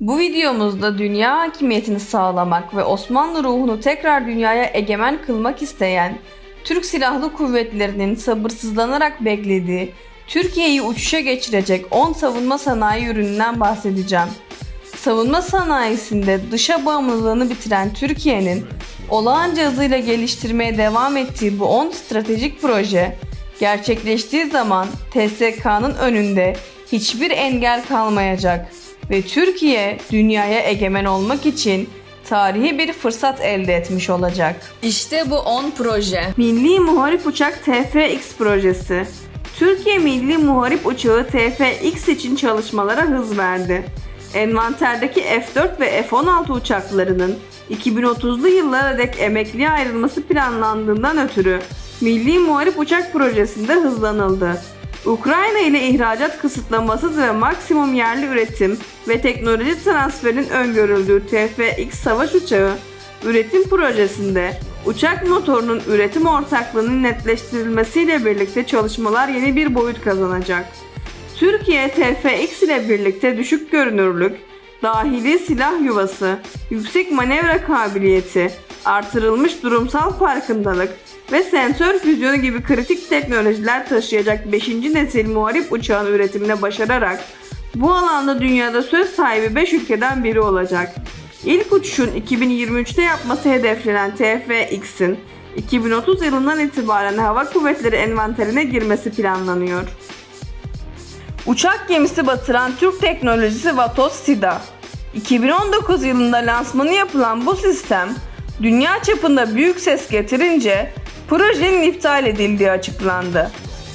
Bu videomuzda dünya hakimiyetini sağlamak ve Osmanlı ruhunu tekrar dünyaya egemen kılmak isteyen Türk Silahlı Kuvvetleri'nin sabırsızlanarak beklediği Türkiye'yi uçuşa geçirecek 10 savunma sanayi ürününden bahsedeceğim. Savunma sanayisinde dışa bağımlılığını bitiren Türkiye'nin olağanca hızıyla geliştirmeye devam ettiği bu 10 stratejik proje gerçekleştiği zaman TSK'nın önünde hiçbir engel kalmayacak ve Türkiye dünyaya egemen olmak için tarihi bir fırsat elde etmiş olacak. İşte bu 10 proje. Milli Muharip Uçak TFX projesi. Türkiye Milli Muharip Uçağı TFX için çalışmalara hız verdi. Envanterdeki F-4 ve F-16 uçaklarının 2030'lu yıllara dek emekliye ayrılması planlandığından ötürü Milli Muharip Uçak projesinde hızlanıldı. Ukrayna ile ihracat kısıtlamasız ve maksimum yerli üretim ve teknoloji transferinin öngörüldüğü TFX savaş uçağı üretim projesinde uçak motorunun üretim ortaklığının netleştirilmesiyle birlikte çalışmalar yeni bir boyut kazanacak. Türkiye TFX ile birlikte düşük görünürlük, dahili silah yuvası, yüksek manevra kabiliyeti, artırılmış durumsal farkındalık ve sensör füzyonu gibi kritik teknolojiler taşıyacak 5. nesil muharip uçağın üretimine başararak bu alanda dünyada söz sahibi 5 ülkeden biri olacak. İlk uçuşun 2023'te yapması hedeflenen TFX'in 2030 yılından itibaren hava kuvvetleri envanterine girmesi planlanıyor. Uçak gemisi batıran Türk teknolojisi Vatos SIDA. 2019 yılında lansmanı yapılan bu sistem dünya çapında büyük ses getirince projenin iptal edildiği açıklandı.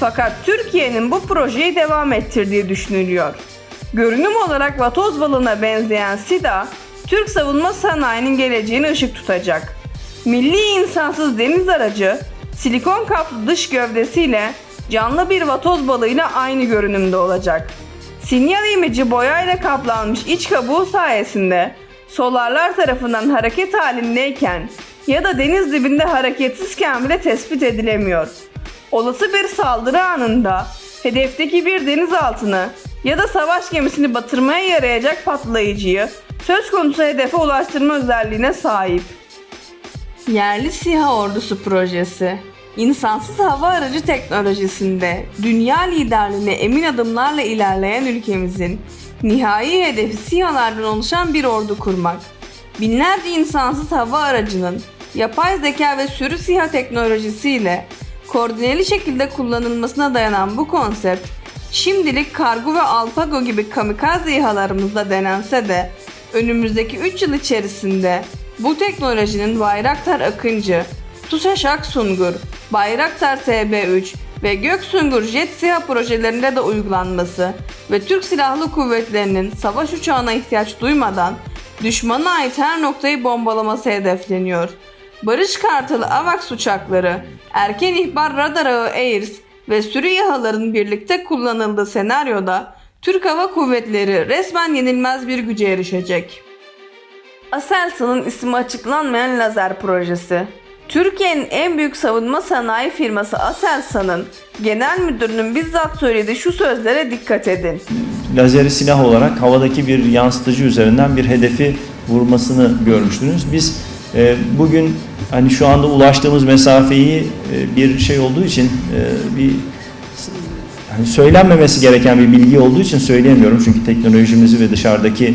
Fakat Türkiye'nin bu projeyi devam ettirdiği düşünülüyor. Görünüm olarak vatoz balığına benzeyen SIDA, Türk savunma sanayinin geleceğini ışık tutacak. Milli insansız deniz aracı, silikon kaplı dış gövdesiyle canlı bir vatoz balığıyla aynı görünümde olacak. Sinyal imici boyayla kaplanmış iç kabuğu sayesinde solarlar tarafından hareket halindeyken ya da deniz dibinde hareketsizken bile tespit edilemiyor. Olası bir saldırı anında hedefteki bir denizaltını ya da savaş gemisini batırmaya yarayacak patlayıcıyı söz konusu hedefe ulaştırma özelliğine sahip. Yerli SİHA Ordusu projesi İnsansız hava aracı teknolojisinde dünya liderliğine emin adımlarla ilerleyen ülkemizin nihai hedefi SİHA'lardan oluşan bir ordu kurmak. Binlerce insansız hava aracının yapay zeka ve sürü SİHA teknolojisiyle koordineli şekilde kullanılmasına dayanan bu konsept şimdilik Kargo ve Alpago gibi kamikaze İHA'larımızda denense de önümüzdeki 3 yıl içerisinde bu teknolojinin Bayraktar Akıncı, TUSAŞ Sungur, Bayraktar TB3 ve Göksungur Jet SİHA projelerinde de uygulanması ve Türk Silahlı Kuvvetleri'nin savaş uçağına ihtiyaç duymadan düşmana ait her noktayı bombalaması hedefleniyor. Barış Kartalı AVAX uçakları, erken ihbar radar ağı AIRS ve sürü İHA'ların birlikte kullanıldığı senaryoda Türk Hava Kuvvetleri resmen yenilmez bir güce erişecek. Aselsan'ın ismi açıklanmayan lazer projesi. Türkiye'nin en büyük savunma sanayi firması Aselsan'ın genel müdürünün bizzat söylediği şu sözlere dikkat edin. lazeri silah olarak havadaki bir yansıtıcı üzerinden bir hedefi vurmasını görmüştünüz. Biz bugün hani şu anda ulaştığımız mesafeyi e, bir şey olduğu için e, bir hani söylenmemesi gereken bir bilgi olduğu için söyleyemiyorum. Çünkü teknolojimizi ve dışarıdaki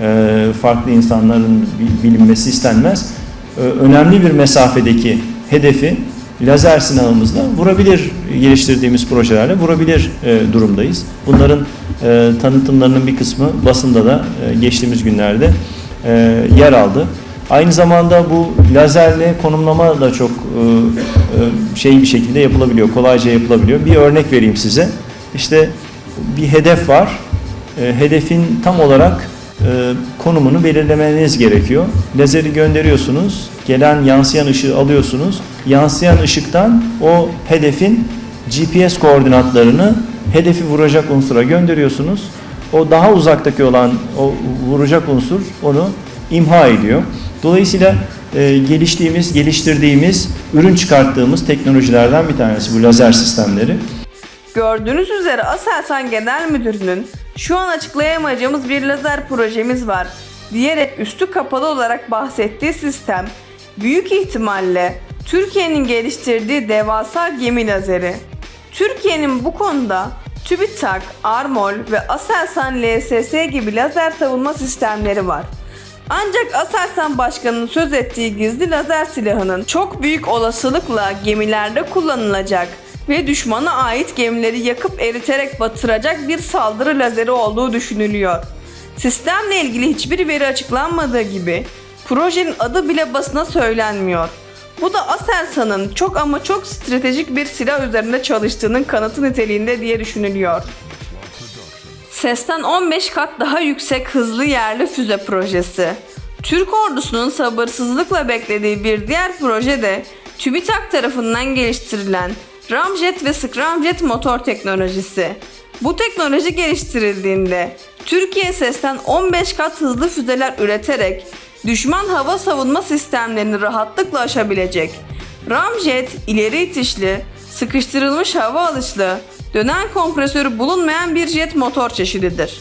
e, farklı insanların bi- bilinmesi istenmez. E, önemli bir mesafedeki hedefi lazer silahımızla vurabilir geliştirdiğimiz projelerle vurabilir durumdayız. Bunların tanıtımlarının bir kısmı basında da geçtiğimiz günlerde yer aldı. Aynı zamanda bu lazerle konumlama da çok e, e, şey bir şekilde yapılabiliyor, kolayca yapılabiliyor. Bir örnek vereyim size. İşte bir hedef var. E, hedefin tam olarak konumunu belirlemeniz gerekiyor. Lazeri gönderiyorsunuz, gelen yansıyan ışığı alıyorsunuz. Yansıyan ışıktan o hedefin GPS koordinatlarını hedefi vuracak unsura gönderiyorsunuz. O daha uzaktaki olan o vuracak unsur onu imha ediyor. Dolayısıyla e, geliştiğimiz, geliştirdiğimiz, ürün çıkarttığımız teknolojilerden bir tanesi bu lazer sistemleri. Gördüğünüz üzere Aselsan Genel Müdürü'nün Şu an açıklayamayacağımız bir lazer projemiz var diyerek üstü kapalı olarak bahsettiği sistem büyük ihtimalle Türkiye'nin geliştirdiği devasa gemi lazeri. Türkiye'nin bu konuda TÜBİTAK, Armol ve Aselsan LSS gibi lazer savunma sistemleri var. Ancak Aselsan Başkanı'nın söz ettiği gizli lazer silahının çok büyük olasılıkla gemilerde kullanılacak ve düşmana ait gemileri yakıp eriterek batıracak bir saldırı lazeri olduğu düşünülüyor. Sistemle ilgili hiçbir veri açıklanmadığı gibi projenin adı bile basına söylenmiyor. Bu da Aselsan'ın çok ama çok stratejik bir silah üzerinde çalıştığının kanıtı niteliğinde diye düşünülüyor. Sesten 15 kat daha yüksek hızlı yerli füze projesi. Türk ordusunun sabırsızlıkla beklediği bir diğer proje de TÜBİTAK tarafından geliştirilen Ramjet ve Scramjet motor teknolojisi. Bu teknoloji geliştirildiğinde Türkiye sesten 15 kat hızlı füzeler üreterek düşman hava savunma sistemlerini rahatlıkla aşabilecek. Ramjet ileri itişli, sıkıştırılmış hava alışlı, dönen kompresörü bulunmayan bir jet motor çeşididir.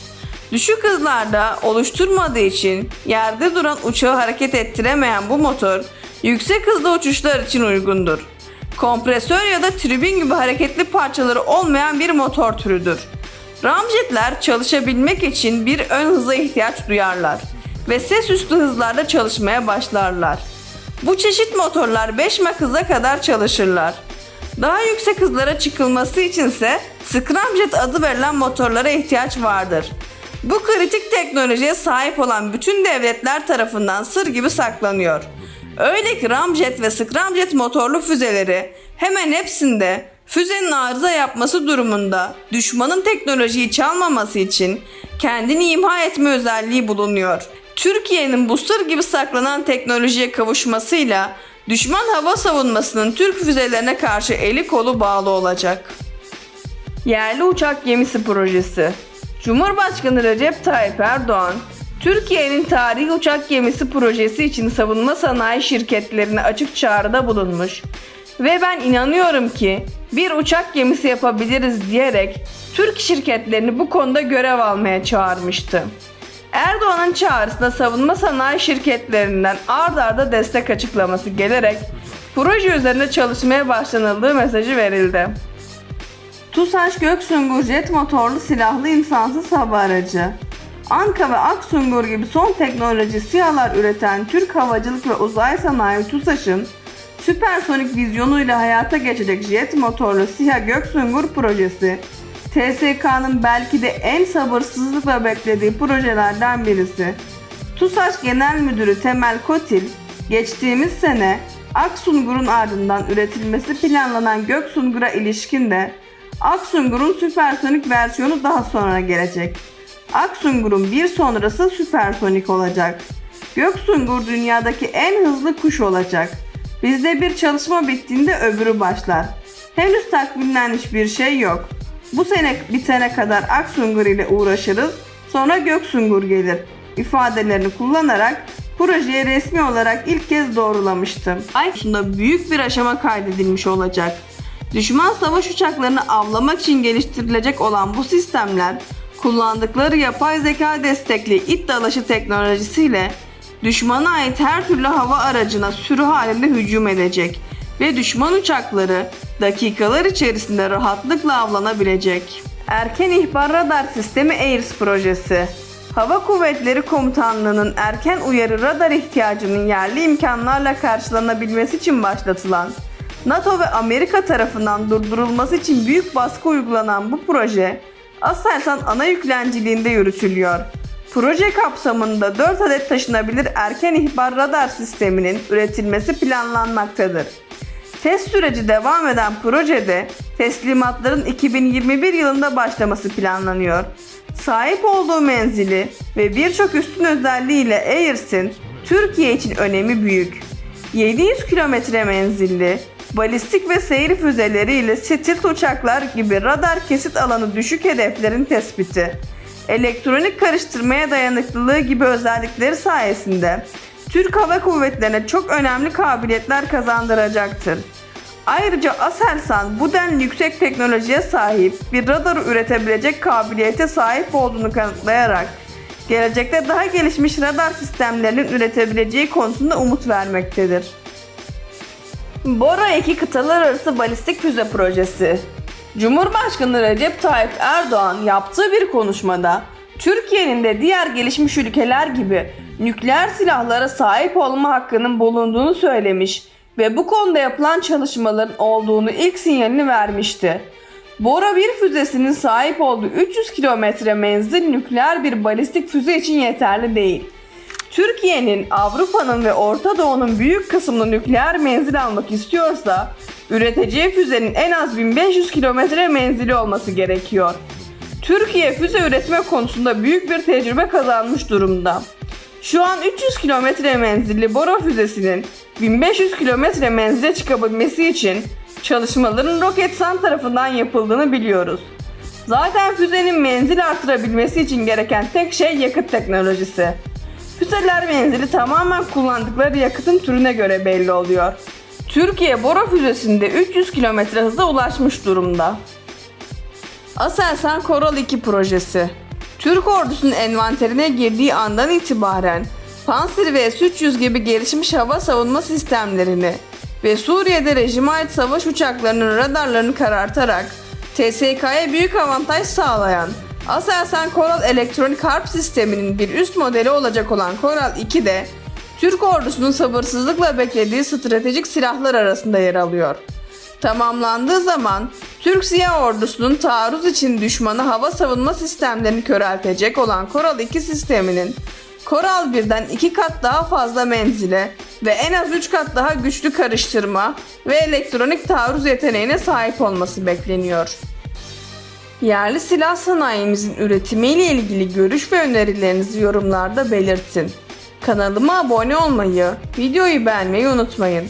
Düşük hızlarda oluşturmadığı için yerde duran uçağı hareket ettiremeyen bu motor yüksek hızda uçuşlar için uygundur. Kompresör ya da tribün gibi hareketli parçaları olmayan bir motor türüdür. Ramjetler çalışabilmek için bir ön hıza ihtiyaç duyarlar ve ses üstü hızlarda çalışmaya başlarlar. Bu çeşit motorlar 5 Mach hıza kadar çalışırlar. Daha yüksek hızlara çıkılması içinse Scramjet adı verilen motorlara ihtiyaç vardır. Bu kritik teknolojiye sahip olan bütün devletler tarafından sır gibi saklanıyor. Öyle ki Ramjet ve Scramjet motorlu füzeleri hemen hepsinde füzenin arıza yapması durumunda düşmanın teknolojiyi çalmaması için kendini imha etme özelliği bulunuyor. Türkiye'nin bu sır gibi saklanan teknolojiye kavuşmasıyla düşman hava savunmasının Türk füzelerine karşı eli kolu bağlı olacak. Yerli uçak gemisi projesi. Cumhurbaşkanı Recep Tayyip Erdoğan, Türkiye'nin tarihi uçak gemisi projesi için savunma sanayi şirketlerine açık çağrıda bulunmuş ve ben inanıyorum ki bir uçak gemisi yapabiliriz diyerek Türk şirketlerini bu konuda görev almaya çağırmıştı. Erdoğan'ın çağrısına savunma sanayi şirketlerinden ard arda destek açıklaması gelerek proje üzerinde çalışmaya başlanıldığı mesajı verildi. TUSAŞ Göksungur jet motorlu silahlı insansız hava aracı. Anka ve Aksungur gibi son teknoloji SİHA'lar üreten Türk Havacılık ve Uzay Sanayi TUSAŞ'ın süpersonik vizyonuyla hayata geçecek jet motorlu SİHA Göksungur projesi TSK'nın belki de en sabırsızlıkla beklediği projelerden birisi. TUSAŞ Genel Müdürü Temel Kotil, geçtiğimiz sene Aksungur'un ardından üretilmesi planlanan Göksungur'a ilişkin de Aksungur'un süpersonik versiyonu daha sonra gelecek. Aksungur'un bir sonrası süpersonik olacak. Göksungur dünyadaki en hızlı kuş olacak. Bizde bir çalışma bittiğinde öbürü başlar. Henüz takvimlenmiş bir şey yok. Bu sene bitene kadar Aksungur ile uğraşırız, sonra Göksungur gelir ifadelerini kullanarak projeye resmi olarak ilk kez doğrulamıştı. Ay konusunda büyük bir aşama kaydedilmiş olacak. Düşman savaş uçaklarını avlamak için geliştirilecek olan bu sistemler kullandıkları yapay zeka destekli it dalaşı teknolojisiyle düşmana ait her türlü hava aracına sürü halinde hücum edecek ve düşman uçakları dakikalar içerisinde rahatlıkla avlanabilecek. Erken ihbar radar sistemi AIRS projesi Hava Kuvvetleri Komutanlığı'nın erken uyarı radar ihtiyacının yerli imkanlarla karşılanabilmesi için başlatılan NATO ve Amerika tarafından durdurulması için büyük baskı uygulanan bu proje Aselsan ana yüklenciliğinde yürütülüyor. Proje kapsamında 4 adet taşınabilir erken ihbar radar sisteminin üretilmesi planlanmaktadır. Test süreci devam eden projede teslimatların 2021 yılında başlaması planlanıyor. Sahip olduğu menzili ve birçok üstün özelliğiyle Airs'in Türkiye için önemi büyük. 700 kilometre menzilli, balistik ve seyir füzeleriyle stilt uçaklar gibi radar kesit alanı düşük hedeflerin tespiti, elektronik karıştırmaya dayanıklılığı gibi özellikleri sayesinde Türk Hava Kuvvetleri'ne çok önemli kabiliyetler kazandıracaktır. Ayrıca Aselsan bu denli yüksek teknolojiye sahip bir radarı üretebilecek kabiliyete sahip olduğunu kanıtlayarak gelecekte daha gelişmiş radar sistemlerinin üretebileceği konusunda umut vermektedir. Bora 2 kıtalar arası balistik füze projesi. Cumhurbaşkanı Recep Tayyip Erdoğan yaptığı bir konuşmada Türkiye'nin de diğer gelişmiş ülkeler gibi nükleer silahlara sahip olma hakkının bulunduğunu söylemiş ve bu konuda yapılan çalışmaların olduğunu ilk sinyalini vermişti. Bora 1 füzesinin sahip olduğu 300 kilometre menzil nükleer bir balistik füze için yeterli değil. Türkiye'nin, Avrupa'nın ve Orta Doğu'nun büyük kısmını nükleer menzil almak istiyorsa, üreteceği füzenin en az 1500 kilometre menzili olması gerekiyor. Türkiye füze üretme konusunda büyük bir tecrübe kazanmış durumda. Şu an 300 kilometre menzilli Bora füzesinin 1500 kilometre menzile çıkabilmesi için çalışmaların Roketsan tarafından yapıldığını biliyoruz. Zaten füzenin menzil artırabilmesi için gereken tek şey yakıt teknolojisi. Füzeler menzili tamamen kullandıkları yakıtın türüne göre belli oluyor. Türkiye Bora füzesinde 300 km hıza ulaşmış durumda. Aselsan Coral 2 projesi Türk ordusunun envanterine girdiği andan itibaren Panzer ve S-300 gibi gelişmiş hava savunma sistemlerini ve Suriye'de rejime ait savaş uçaklarının radarlarını karartarak TSK'ya büyük avantaj sağlayan Aselsan Coral Elektronik Harp Sistemi'nin bir üst modeli olacak olan Coral 2 de Türk ordusunun sabırsızlıkla beklediği stratejik silahlar arasında yer alıyor. Tamamlandığı zaman Türk Siyah Ordusu'nun taarruz için düşmanı hava savunma sistemlerini köreltecek olan Koral 2 sisteminin Koral 1'den 2 kat daha fazla menzile ve en az 3 kat daha güçlü karıştırma ve elektronik taarruz yeteneğine sahip olması bekleniyor. Yerli silah sanayimizin üretimiyle ilgili görüş ve önerilerinizi yorumlarda belirtin. Kanalıma abone olmayı, videoyu beğenmeyi unutmayın.